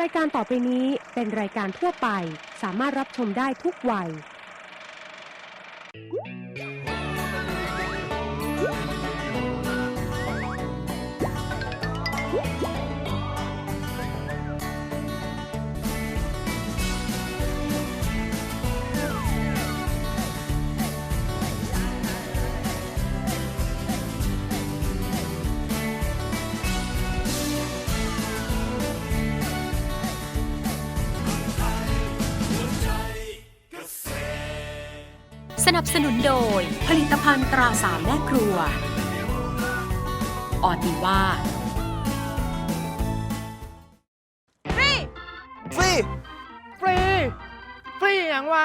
รายการต่อไปนี้เป็นรายการทั่วไป สามารถรับชมได้ทุกวัย สนับสนุนโดย ผลิตภัณฑ์ตราสามแม่ครัว ออติว่าฟรีฟรีฟรีฟรีอย่างวะ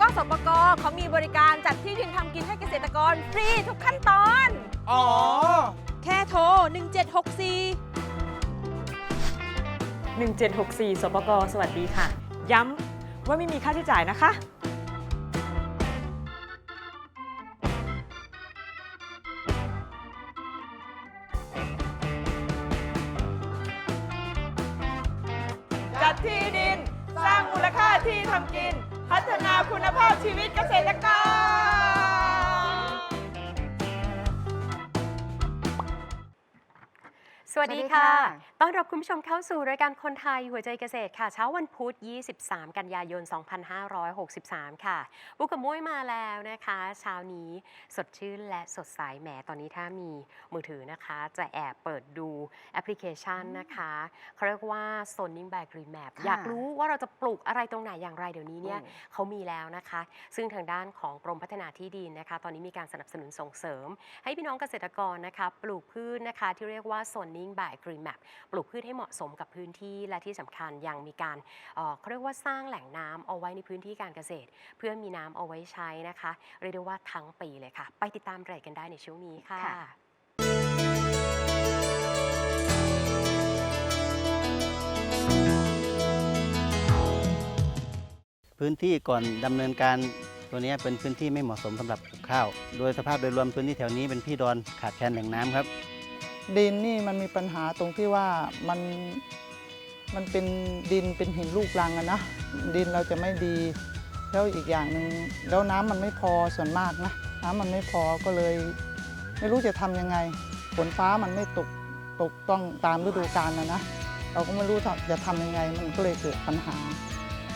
ก็สปกเขามีบริการจัดที่ดินทำกินให้เกษตรกรฟรีทุกขั้นตอน อ๋อ แค่โทร 1764 1764 สปกสวัสดีค่ะ ย้ำว่าไม่มีค่าใช้จ่ายนะคะ จัดที่ดิน สร้างมูลค่าที่ทำกิน พัฒนาคุณภาพชีวิตเกษตรกร สวัสดีค่ะ ต้อนรับคุณผู้ชมเข้าสู่รายการคนไทยหัวใจเกษตรค่ะ เช้าวันพุธ 23 กันยายน 2563 ค่ะ บุกกับมุ้ยมาแล้วนะคะ เช้านี้สดชื่นและสดใส แหม ตอนนี้ถ้ามีมือถือนะคะ จะแอบเปิดดูแอปพลิเคชันนะคะเขาเรียกว่า Zoning by Green Map ค่ะอยากรู้ว่าเราจะปลูกอะไรตรงไหนอย่างไรเดี๋ยวนี้เนี่ยเขามีแล้วนะคะ ซึ่งทางด้านของกรมพัฒนาที่ดินนะคะ ตอนนี้มีการสนับสนุนส่งเสริม ให้พี่น้องเกษตรกรนะคะ ปลูกพืชนะคะที่เรียกว่า zoning by green map ปลูกพืชให้เหมาะสมกับพื้นที่และที่สำคัญยังมีการเอ่อเขาเรียกว่าสร้างแหล่งน้ำเอาไว้ในพื้นที่การเกษตร เพื่อมีน้ำเอาไว้ใช้นะคะเรียกได้ว่าทั้งปีเลยค่ะ ไปติดตามรายกันได้ในช่วงนี้ค่ะค่ะพื้นที่ก่อนดำเนินการตัวเนี้ยเป็นพื้นที่ไม่เหมาะสมสำหรับปลูกข้าว โดยสภาพโดยรวมพื้นที่แถวนี้เป็นที่ดอนขาดแคลนแหล่งน้ำครับ ดินนี่มันมีปัญหาตรงที่ว่ามันมันเป็นดินเป็นหินลูกรังอะนะดินเราจะไม่ดี แล้วอีกอย่างหนึ่งแล้วน้ำมันไม่พอส่วนมากนะน้ำมันไม่พอก็เลย ไม่รู้จะทำยังไงฝนฟ้ามันไม่ตกตกต้องตามฤดูกาลนะนะเราก็ไม่รู้จะทำยังไงมันก็เลยเกิดปัญหา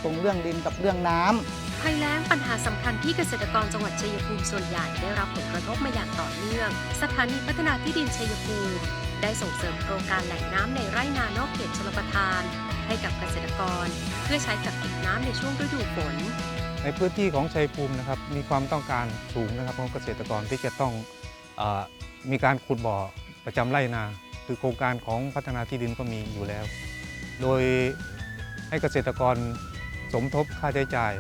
ตรงเรื่องดินกับเรื่องน้ำ ภัยแล้งปัญหาสำคัญที่เกษตรกรจังหวัดชัยภูมิส่วนใหญ่ได้รับผลกระทบมาอย่างต่อเนื่อง สถานีพัฒนาที่ดินชัยภูมิได้ส่งเสริมโครงการแหล่งน้ำในไร่นานอกเขตชลประทาน ให้กับเกษตรกร เพื่อใช้กักเก็บน้ำในช่วงฤดูฝน ในพื้นที่ของชัยภูมินะครับมีความต้องการสูงนะครับของเกษตรกรที่จะต้องออมีการขุดบ่อประจำไร่นา คือโครงการของพัฒนาที่ดินก็มีอยู่แล้ว โดยให้เกษตรกรสมทบค่าใช้จ่าย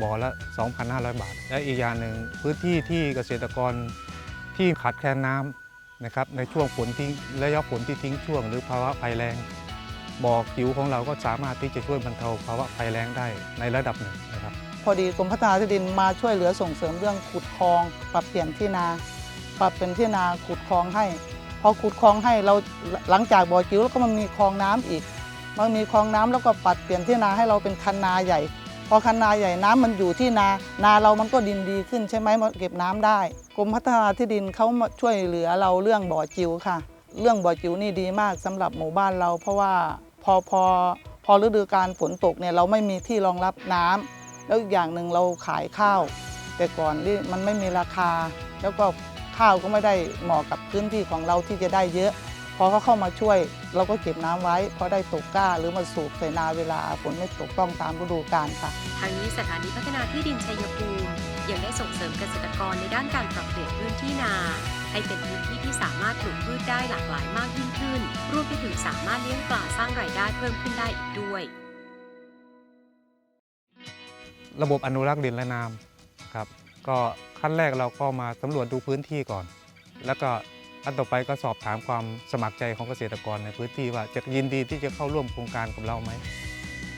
บ่อละ 2,500 บาท และอีกอย่างหนึ่งพื้นที่ที่เกษตรกรที่ขาดแคลนน้ำนะครับในช่วงฝนทิ้งระยะฝนที่ทิ้งช่วงหรือภาวะภัยแล้งบ่อจิ๋วของเราก็สามารถที่จะช่วยบรรเทาภาวะภัยแล้งได้ในระดับหนึ่งนะครับ พอดีกรมพัฒนาที่ดินมาช่วยเหลือส่งเสริมเรื่องขุดคลอง ปรับเปลี่ยนที่นา ปรับเป็นที่นาขุดคลองให้ พอขุดคลองให้เราหลังจากบ่อจิ๋วแล้วก็มันมีคลองน้ำอีก มันมีคลองน้ำแล้วก็ปรับเปลี่ยนที่นาให้เราเป็นคันนาใหญ่ พอคันนาใหญ่น้ำมันอยู่ที่นา นาเรามันก็ดินดีขึ้นใช่ไหมมันเก็บน้ำได้กรมพัฒนาที่ดินเขามาช่วยเหลือเราเรื่องบ่อจิ๋วค่ะ เรื่องบ่อจิ๋วนี่ดีมากสำหรับหมู่บ้านเรา เพราะว่าพอพอพอฤดูกาลฝนตกเนี่ยเราไม่มีที่รองรับน้ำแล้วอีกอย่างหนึ่งเราขายข้าว แต่ก่อนนี่มันไม่มีราคา แล้วก็ข้าวก็ไม่ได้เหมาะกับพื้นที่ของเราที่จะได้เยอะ พอเขาเข้ามาช่วยเราก็เก็บน้ำไว้พอได้ตกกล้า หรือมาสูบใส่นาเวลาฝนไม่ตกต้องตามฤดูกาลค่ะทางนี้สถานีพัฒนาที่ดินชัยภูมิยังได้ส่งเสริมเกษตรกรในด้านการปรับเปลี่ยนพื้นที่นา ให้เป็นพื้นที่ที่สามารถปลูกพืชได้หลากหลายมากยิ่งขึ้น รวมไปถึงสามารถเลี้ยงปลาสร้างรายได้เพิ่มขึ้นได้อีกด้วย ระบบอนุรักษ์ดินและน้ำครับก็ขั้นแรกเราก็มาสำรวจดูพื้นที่ก่อน แล้วก็ อันต่อไปก็สอบถามความสมัครใจของเกษตรกรในพื้นที่ว่าจะยินดีที่จะเข้าร่วมโครงการกับเราไหม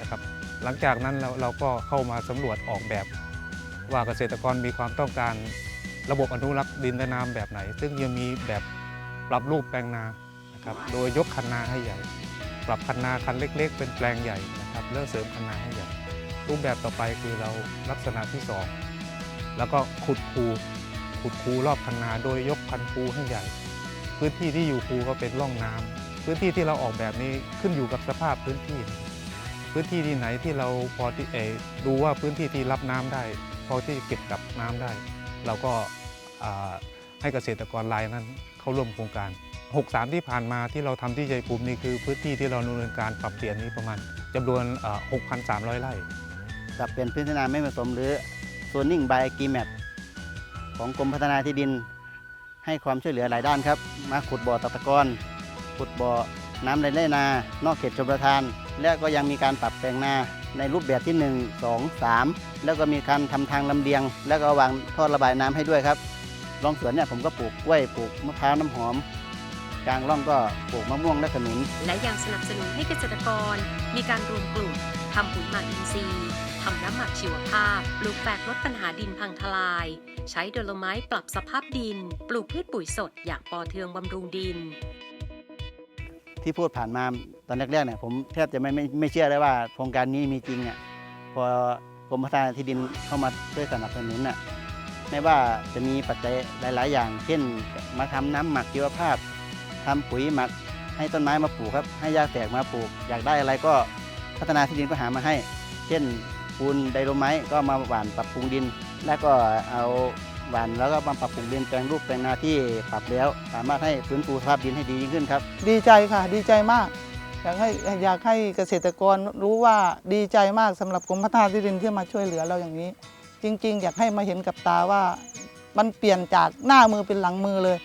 นะครับหลังจากนั้นเราเราก็เข้ามาสำรวจออกแบบ ว่าเกษตรกรมีความต้องการระบบอนุรักษ์ดินและน้ำแบบไหน ซึ่งยังมีแบบปรับรูปแปลงนานะครับโดยยกคันนาให้ใหญ่ ปรับคันนาคันเล็ก ๆ เป็นแปลงใหญ่นะครับเลือกเสริมคันนาให้ใหญ่ รูปแบบต่อไปคือเราลักษณะที่สองแล้วก็ขุดคูขุดคูรอบคันนาโดยยกคันคูให้ใหญ่ พื้นที่ที่อยู่คูก็เป็นร่องน้ำพื้นที่ที่เราออกแบบนี้ขึ้นอยู่กับสภาพพื้นที่ พื้นที่ที่ไหนที่เราพอที่เอดูว่าพื้นที่ที่รับน้ำได้ พอที่เก็บกับน้ำได้ เราก็ให้เกษตรกรรายนั้นเข้าร่วมโครงการ 63 ที่ผ่านมาที่เราทำที่ชัยภูมินี่คือพื้นที่ที่เราดำเนินการปรับเปลี่ยนนี้ประมาณจำนวน 6,300 ไร่ปรับเปลี่ยนพื้นที่นาไม่เหมาะสมหรือโซนนิ่งบายกีแมปของกรมพัฒนาที่ดิน ให้ความช่วยเหลือหลายด้านครับ มาขุดบ่อตะกอนขุดบ่อน้ำในไร่นา นอกเขตชลประทาน และก็ยังมีการปรับแปลงนาในรูปแบบที่ 1 2 3 แล้วก็มีการทำทางลำเลียง แล้วก็วางท่อระบายน้ำให้ด้วยครับร่องสวนเนี่ยผมก็ปลูกกล้วยปลูกมะพร้าวน้ำหอม กลางร่องก็ปลูกมะม่วงและขนุน และยังสนับสนุนให้เกษตรกร มีการรวมกลุ่มทำปุ๋ยหมักอินทรีย์ ทำน้ำหมักชีวภาพ ปลูกแฝกลดปัญหาดินพังทลาย ใช้โดโลไม้ปรับสภาพดิน ปลูกพืชปุ๋ยสดอย่างปอเทืองบำรุงดิน ที่พูดผ่านมาตอนแรกๆเนี่ยผมแทบจะไม่ไม่ไม่เชื่อเลยว่าโครงการนี้มีจริงอะพอกรมพัฒนาที่ดินเข้ามาช่วยสนับสนุนอะไม่ว่าจะมีปัจจัยหลาย ๆ อย่าง เช่น มาทำน้ำหมักชีวภาพทำปุ๋ยหมักให้ต้นไม้มาปลูกครับ ให้หญ้าแตกมาปลูก อยากได้อะไรก็พัฒนาที่ดินก็หามาให้ เช่น ปูนไดโลไมต์ก็มาหว่านปรับปรุงดิน แล้วก็เอาหว่านแล้วก็มาปรับปรุงดินแปลงรูปแปลงนาที่ปรับแล้ว สามารถให้ฟื้นฟูสภาพดินให้ดียิ่งขึ้นครับ ดีใจค่ะ ดีใจมาก อยากให้อยากให้เกษตรกรรู้ว่าดีใจมากสำหรับกรมพัฒนาที่ดินที่มาช่วยเหลือเราอย่างนี้ จริง ๆ อยากให้มาเห็นกับตาว่ามันเปลี่ยนจากหน้ามือเป็นหลังมือเลย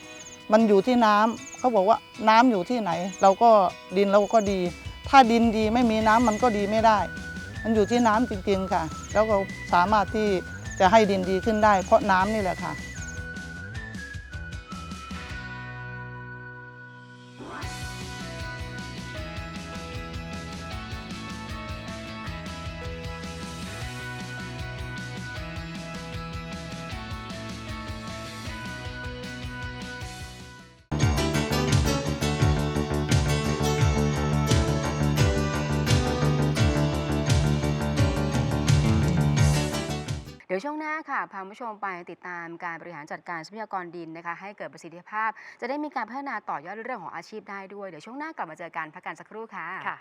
มันอยู่ที่น้ำเขาบอกว่าน้ำอยู่ที่ไหน เราก็ดินเราก็ดี ถ้าดินดีไม่มีน้ำมันก็ดีไม่ได้ มันอยู่ที่น้ำจริงๆค่ะ แล้วก็สามารถที่จะให้ดินดีขึ้นได้เพราะน้ำนี่แหละค่ะ้ค่ะพาผู้ชมไปติดตามการบริหารจัดการทรัพยากรดินนะคะ ให้เกิดประสิทธิภาพ จะได้มีการพัฒนาต่อยอดเรื่องของอาชีพได้ด้วย เดี๋ยวช่วงหน้ากลับมาเจอกันพักกันสักครู่ค่ะค่ะ